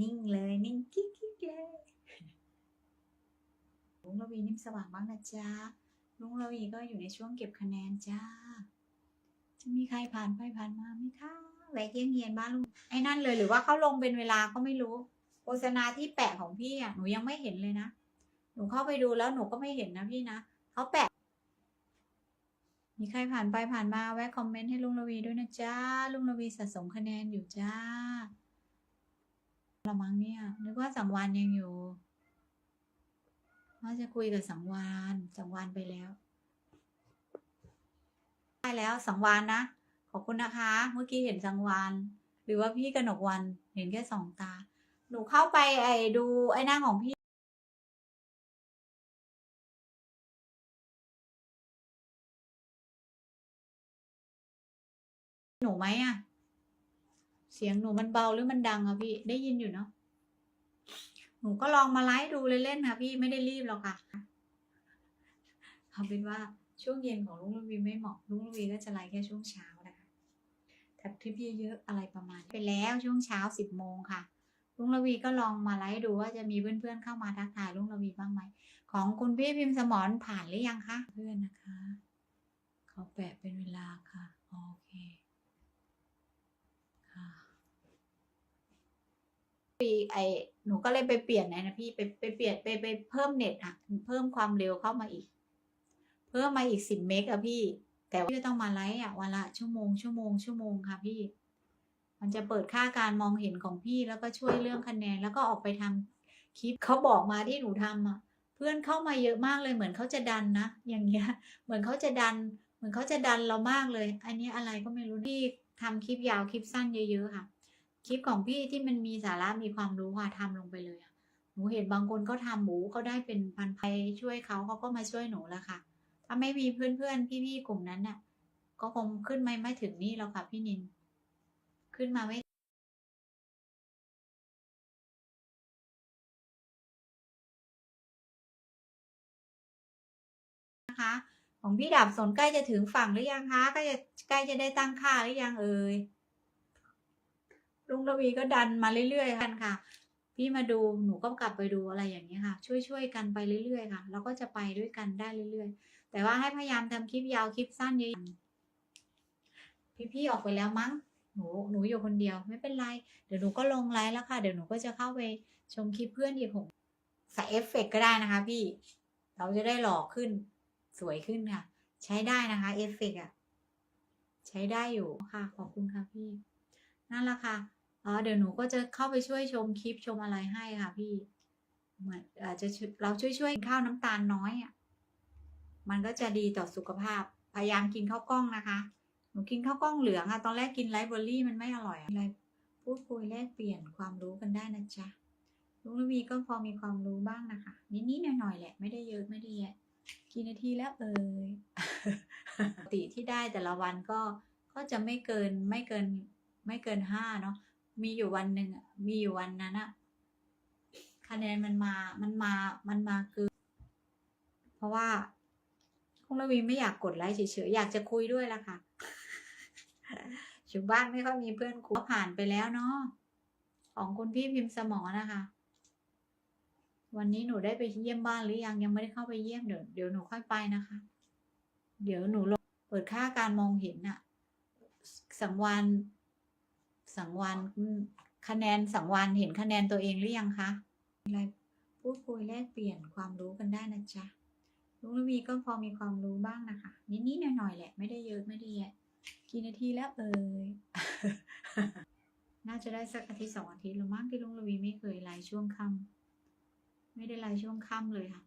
นิ่งเลย นิ่งกิ๊กกิ๊กเลยลุงระวีนิ่มสว่างบ้างนะจ๊ะลุงระวีก็อยู่ในช่วงเก็บคะแนนจ้า จะมีใครผ่านไปผ่านมาไหมคะแวะเยี่ยงเยียนบ้านลุงไอ้นั่นเลยหรือว่าเขาลงเป็นเวลาก็ไม่รู้โฆษณาที่แปะของพี่อะหนูยังไม่เห็นเลยนะหนูเข้าไปดูแล้วหนูก็ไม่เห็นนะพี่นะเขาแปะ มีใครผ่านไปผ่านมาแวะคอมเมนต์ให้ลุงระวีด้วยนะจ๊ะลุงระวีสะสมคะแนนอยู่จ้า ละมั้งเนี่ยนึกว่าสังวานยังอยู่ว่าจะคุยกับสังวานสังวานไปแล้วได้แล้วสังวานนะขอบคุณนะคะ เมื่อกี้เห็นสังวานหรือว่าพี่กนกวันเห็นแค่สองตา หนูเข้าไปไอ้ดูไอ้หน้าของพี่หนูไหมอะ เสียงหนูมันเบาหรือมันดังอะพี่ ได้ยินอยู่เนาะ หนูก็ลองมาไลฟ์ดูเล่นๆค่ะพี่ไม่ได้รีบหรอกค่ะเอาเป็นว่าช่วงเย็นของลุงลุวีไม่เหมาะลุงลุวีก็จะไลฟ์แค่ช่วงเช้านะคะทักทริปเยอะๆอะไรประมาณไปแล้วช่วงเช้าสิบโมงค่ะลุงระวีก็ลองมาไลฟ์ดูว่าจะมีเพื่อนๆเข้ามาทักทายลุงระวีบ้างไหม ของคุณพี่พิมพ์สมรผ่านหรือยังคะ เพื่อนนะคะ เขาแปะเป็นเวลาค่ะ โอเค ค่ะ ปีไอหนูก็เลยไปเปลี่ยนไหนนะพี่ไปไปเปลี่ยนไปไปเพิ่มเน็ตอะเพิ่มความเร็วเข้ามาอีก เพิ่มมาอีกสิบเมกอะพี่ แต่ว่าพี่ต้องมาไลฟ์อะวันละชั่วโมงชั่วโมงชั่วโมงค่ะพี่ มันจะเปิดค่าการมองเห็นของพี่แล้วก็ช่วยเรื่องคะแนนแล้วก็ออกไปทำคลิปเขาบอกมาที่หนูทำอะเพื่อนเข้ามาเยอะมากเลยเหมือนเขาจะดันนะอย่างเงี้ย เหมือนเขาจะดัน เหมือนเขาจะดันเรามากเลย อันนี้อะไรก็ไม่รู้พี่ทำคลิปยาวคลิปสั้นเยอะๆค่ะ คลิปของพี่ที่มันมีสาระมีความรู้ค่ะทำลงไปเลยอะหนูเห็นบางคนก็ทำหมูเขาได้เป็นพันไปช่วยเขาเขาก็มาช่วยหนูแล้วค่ะ ถ้าไม่มีเพื่อนๆพี่ๆกลุ่มนั้นน่ะ ก็คงขึ้นไม่ไม่ถึงนี่แล้วค่ะ พี่นิน ขึ้นมาไม่นะคะของพี่ดาบสนใกล้จะถึงฝั่งหรือยังคะใกล้จะใกล้จะได้ตั้งค่าหรือยังเอ่ย ลุงระวีก็ดันมาเรื่อยๆกันค่ะ พี่มาดูหนูก็กลับไปดูอะไรอย่างนี้ค่ะ ช่วยๆกันไปเรื่อยๆค่ะเราก็จะไปด้วยกันได้เรื่อย ๆ แต่ว่าให้พยายามทำคลิปยาวคลิปสั้นเยอะๆพี่ๆออกไปแล้วมั้งหนูหนูอยู่คนเดียวไม่เป็นไร เดี๋ยวหนูก็ลงไลฟ์แล้วค่ะ เดี๋ยวหนูก็จะเข้าไปชมคลิปเพื่อนอีกหกใส่เอฟเฟกต์ก็ได้นะคะ พี่ เราจะได้หล่อขึ้นสวยขึ้นค่ะ ใช้ได้นะคะเอฟเฟกต์อะใช้ได้อยู่ค่ะ ขอบคุณค่ะพี่นั่นแหละค่ะ อ๋อเดี๋ยวหนูก็จะเข้าไปช่วยชมคลิปชมอะไรให้ค่ะพี่ เหมือนอาจจะเราช่วยช่วยข้าวน้ำตาลน้อยอะมันก็จะดีต่อสุขภาพ พยายามกินข้าวกล้องนะคะ หนูกินข้าวกล้องเหลืองอะตอนแรกกินไรซ์เบอร์รี่มันไม่อร่อยอะไรพูดคุยแลกเปลี่ยนความรู้กันได้นะจ๊ะลุงระวีก็พอมีความรู้บ้างนะคะ นิดๆหน่อยๆแหละ ไม่ได้เยอะไม่ได้แยะกี่นาทีแล้วเอ่ยปกติที่ได้แต่ละวันก็ก็จะไม่เกินไม่เกินไม่เกินห้าเนาะ มีอยู่วันหนึ่งอะมีอยู่วันนั้นอะคะแนนมันมา มันมา มันมาเกินเพราะว่าคุณระวีไม่อยากกดไลค์เฉยๆ อยากจะคุยด้วยละค่ะอยู่บ้านไม่ค่อยมีเพื่อนคุยผ่านไปแล้วเนาะ ของคุณพี่พิมพ์สมอนะคะ วันนี้หนูได้ไปเยี่ยมบ้านหรือยังยังไม่ได้เข้าไปเยี่ยมเดี๋ยวเดี๋ยวหนูค่อยไปนะคะ เดี๋ยวหนูลงเปิดค่าการมองเห็นน่ะสังวาน สังวานคะแนนสังวานเห็นคะแนนตัวเองหรือยังคะอะไรพูดคุยแลกเปลี่ยนความรู้กันได้นะจ๊ะลุงระวีก็พอมีความรู้บ้างนะคะ นิดๆหน่อยๆแหละ ไม่ได้เยอะไม่ได้แยะกี่นาทีแล้วเอ่ยน่าจะได้สักอาทิตย์สองอาทิตย์ล้วมั้งที่ลุงระวีไม่เคยไลฟ์ช่วงค่ำไม่ได้ไลฟ์ช่วงค่ำเลยค่ะ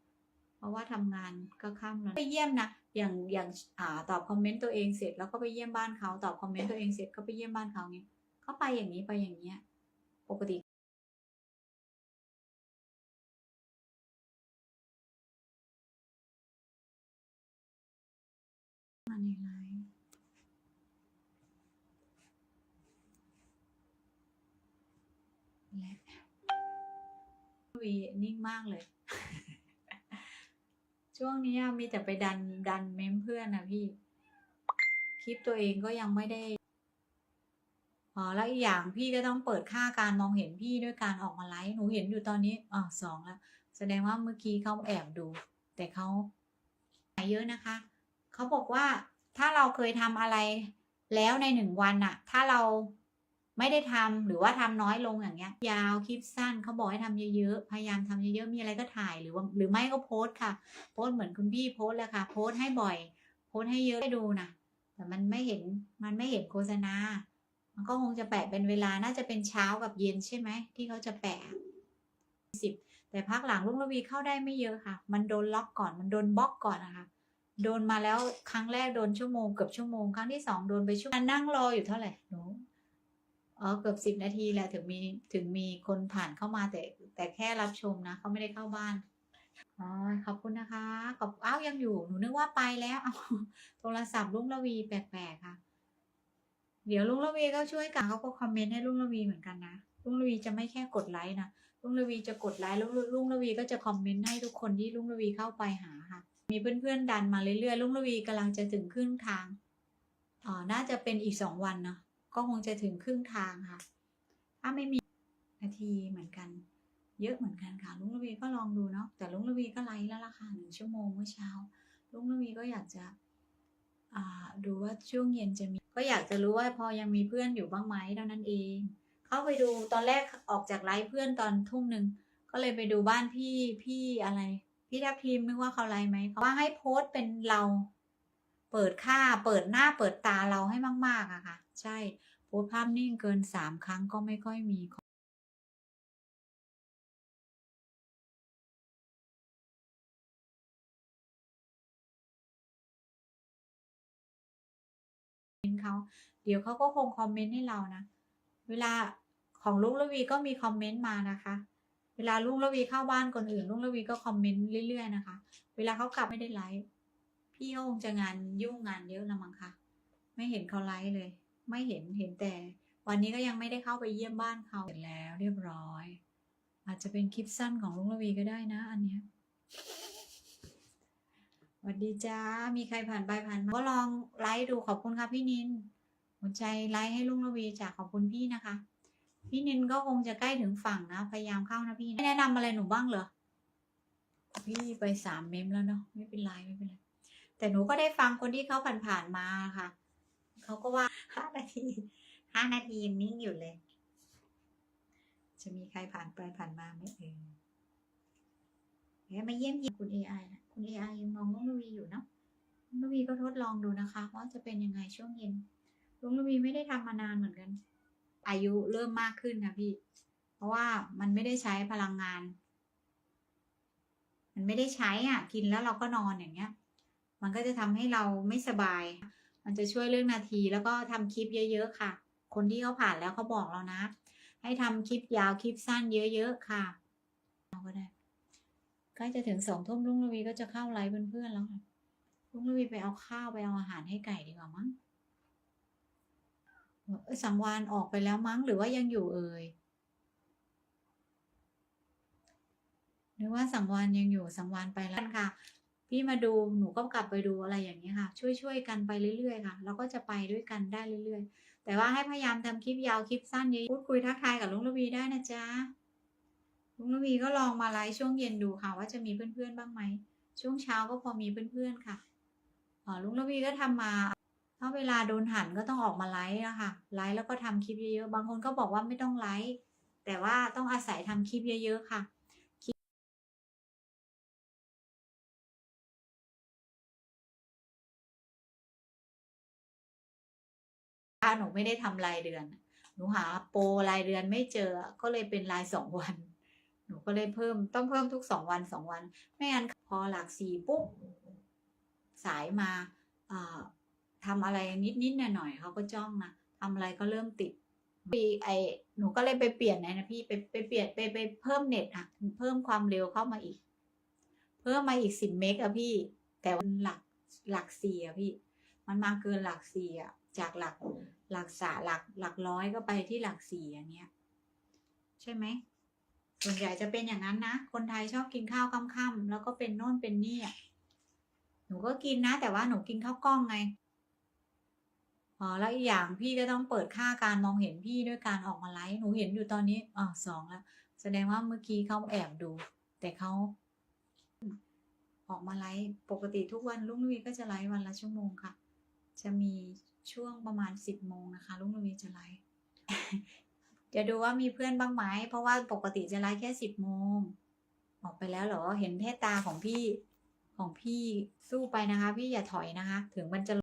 เพราะว่าทำงานก็ค่ำแล้วไปเยี่ยมนะอย่างอย่างอ่าตอบคอมเมนต์ตัวเองเสร็จแล้วก็ไปเยี่ยมบ้านเขาตอบคอมเมนต์ตัวเองเสร็จก็ไปเยี่ยมบ้านเขาเงี้ ยเขาไปอย่างนี้ไปอย่างเงี้ย ปกติมาในไลฟ์และวีนิ่งมากเลย ช่วงนี้มีแต่ไปดันดันเม้มเพื่อนนะพี่ คลิปตัวเองก็ยังไม่ได้ อ๋อแล้วอีกอย่างพี่ก็ต้องเปิดค่าการมองเห็นพี่ด้วยการออกมาไลฟ์หนูเห็นอยู่ตอนนี้อ๋อสองแล้วแสดงว่าเมื่อกี้เขาแอบดู แต่เขาหายเยอะนะคะเขาบอกว่าถ้าเราเคยทำอะไรแล้วในหนึ่งวันอะถ้าเราไม่ได้ทำหรือว่าทำน้อยลงอย่างเงี้ย ยาวคลิปสั้นเขาบอกให้ทำเยอะๆพยายามทำเยอะๆมีอะไรก็ถ่ายหรือว่าหรือไม่ก็โพสต์ค่ะ โพสต์เหมือนคุณพี่โพสต์เลยค่ะ โพสต์ให้บ่อย โพสต์ให้เยอะให้ดูนะแต่มันไม่เห็นมันไม่เห็นโฆษณา มันก็คงจะแปะเป็นเวลาน่าจะเป็นเช้ากับเย็นใช่ไหมที่เขาจะแปะสิบแต่พักหลังลุงระวีเข้าได้ไม่เยอะค่ะ มันโดนล็อกก่อนมันโดนบล็อกก่อนนะคะโดนมาแล้วครั้งแรกโดนชั่วโมงเกือบชั่วโมงครั้งที่สองโดนไปชั่วโมงนั่งรออยู่เท่าไหร่หนูอ๋อเกือบสิบนาทีแหละถึงมีถึงมีคนผ่านเข้ามาแต่ แต่แค่รับชมนะเขาไม่ได้เข้าบ้านอ๋อขอบคุณนะคะขอบอ้าวยังอยู่หนูนึกว่าไปแล้วเอาโทรศัพท์ลุงระวีแปลกๆค่ะ เดี๋ยวลุงระวีก็ช่วยกันเขาก็คอมเมนต์ให้ลุงระวีเหมือนกันนะลุงระวีจะไม่แค่กดไลค์นะลุงระวีจะกดไลค์แล้วลุงระวีก็จะคอมเมนต์ให้ทุกคนที่ลุงระวีเข้าไปหาค่ะ มีเพื่อนๆดันมาเรื่อยๆลุงระวีกำลังจะถึงครึ่งทางอ๋อน่าจะเป็นอีกสองวันเนาะก็คงจะถึงครึ่งทางค่ะ ถ้าไม่มีนาทีเหมือนกัน เยอะเหมือนกันค่ะลุงระวีก็ลองดูเนาะแต่ลุงระวีก็ไลฟ์แล้วล่ะค่ะหนึ่งชั่วโมงเมื่อเช้าลุงระวีก็อยากจะอ่าดูว่าช่วงเย็นจะมี ก็อยากจะรู้ว่าพอยังมีเพื่อนอยู่บ้างไหมเท่านั้นเอง เข้าไปดูตอนแรกออกจากไลฟ์เพื่อนตอนทุ่มหนึ่งก็เลยไปดูบ้านพี่พี่อะไร พี่ทับทีมนึกว่าเขาไลฟ์ไหมเขาว่าให้โพสต์เป็นเรา เปิดค่าเปิดหน้าเปิดตาเราให้มาก ๆอะค่ะ ใช่โพสต์ภาพนิ่งเกินสามครั้งก็ไม่ค่อยมี เขา เดี๋ยวเขาก็คงคอมเมนต์ให้เรานะ เวลาของลุงระวีก็มีคอมเมนต์มานะคะ เวลาลุงระวีเข้าบ้านคนอื่นลุงระวีก็คอมเมนต์เรื่อยๆนะคะ เวลาเขากลับไม่ได้ไลฟ์พี่เขาคงจะงานยุ่งงานเยอะละมั้งคะไม่เห็นเขาไลฟ์เลย ไม่เห็นเห็นแต่ วันนี้ก็ยังไม่ได้เข้าไปเยี่ยมบ้านเขาเสร็จแล้วเรียบร้อย อาจจะเป็นคลิปสั้นของลุงระวีก็ได้นะ อันเนี้ย สวัสดีจ้า มีใครผ่านไปผ่านมาก็ลองไลฟ์ดูขอบคุณค่ะพี่นิน หัวใจไลค์ให้ลุงระวีจากขอบคุณพี่นะคะ พี่นินก็คงจะใกล้ถึงฝั่งนะ พยายามเข้านะพี่นะแนะนำอะไรหนูบ้างเหรอ พี่ไปสามเมมแล้วเนาะ ไม่เป็นไรไม่เป็นไร แต่หนูก็ได้ฟังคนที่เขาผ่านๆมาค่ะ เขาก็ว่าห้านาทีห้านาทีนิ่งอยู่เลย จะมีใครผ่านไปผ่านมาไหมเอ่ยเดี๋ยวมาเยี่ยมเยียมคุณ AI นะ AI มองลุงระวีอยู่เนาะลุงระวีก็ทดลองดูนะคะว่าจะเป็นยังไงช่วงเย็นลุงระวีไม่ได้ทำมานานเหมือนกัน อายุเริ่มมากขึ้นนะพี่ เพราะว่ามันไม่ได้ใช้พลังงาน มันไม่ได้ใช้อะ กินแล้วเราก็นอนอย่างเงี้ย มันก็จะทำให้เราไม่สบาย มันจะช่วยเรื่องนาทีแล้วก็ทำคลิปเยอะ ๆ ค่ะ คนที่เขาผ่านแล้วเขาบอกเรานะ ให้ทำคลิปยาวคลิปสั้นเยอะ ๆ ค่ะเราก็ได้ ใกล้จะถึงสองทุ่มลุงระวีก็จะเข้าไลฟ์เพื่อนๆแล้วค่ะลุงระวีไปเอาข้าวไปเอาอาหารให้ไก่ดีกว่ามั้งสังวานออกไปแล้วมั้งหรือว่ายังอยู่เอ่ยนึกว่าสังวานยังอยู่สังวานไปแล้วค่ะ พี่มาดูหนูก็กลับไปดูอะไรอย่างนี้ค่ะ ช่วยๆกันไปเรื่อยๆค่ะเราก็จะไปด้วยกันได้เรื่อย ๆ แต่ว่าให้พยายามทำคลิปยาวคลิปสั้นเยอะพูดคุยทักทายกับลุงระวีได้นะจ๊ะ ลุงระวีก็ลองมาไลฟ์ช่วงเย็นดูค่ะว่าจะมีเพื่อนๆบ้างไหม ช่วงเช้าก็พอมีเพื่อนๆค่ะอ๋อลุงระวีก็ทำมา ถ้าเวลาโดนหันก็ต้องออกมาไลฟ์อะคะไลฟ์แล้วก็ทำคลิปเยอะๆบางคนก็บอกว่าไม่ต้องไลฟ์แต่ว่าต้องอาศัยทำคลิปเยอะๆค่ะหนูไม่ได้ทำรายเดือน หนูหาโปรรายเดือนไม่เจอ ก็เลยเป็นรายสองวัน หนูก็เลยเพิ่มต้องเพิ่มทุกสองวันสองวัน ไม่งั้นพอหลักสี่ปุ๊บสายมาอ่าทำอะไรนิดนิดหน่อยหน่อยๆเขาก็จ้องนะทำอะไรก็เริ่มติดปีไอหนูก็เลยไปเปลี่ยนนะพี่ไปไปเปลี่ยนไปไปเพิ่มเน็ตอะเพิ่มความเร็วเข้ามาอีก เพิ่มมาอีกสิบเมกอะพี่ แต่มันหลักหลักสี่อะพี่ มันมาเกินหลักสี่อะจากหลักหลักสาหลักหลักร้อยก็ไปที่หลักสี่อย่างเงี้ย ใช่ไหม ส่วนใหญ่จะเป็นอย่างนั้นนะ คนไทยชอบกินข้าวค่ำๆแล้วก็เป็นโน่นเป็นนี่อะหนูก็กินนะ แต่ว่าหนูกินข้าวกล้องไงอ๋อแล้วอีกอย่างพี่ก็ต้องเปิดค่าการมองเห็นพี่ด้วยการออกมาไลฟ์หนูเห็นอยู่ตอนนี้อ๋อสองแล้วแสดงว่าเมื่อกี้เขาแอบดู แต่เขาออกมาไลฟ์ปกติทุกวันลุงลุยก็จะไลฟ์วันละชั่วโมงค่ะ จะมีช่วงประมาณสิบโมงนะคะลุงลุยจะไลฟ์ จะดูว่ามีเพื่อนบ้างไหมเพราะว่าปกติจะไลฟ์แค่สิบโมงออกไปแล้วเหรอเห็นเทพตาของพี่ของพี่สู้ไปนะคะ พี่อย่าถอยนะคะ ถึงมันจะ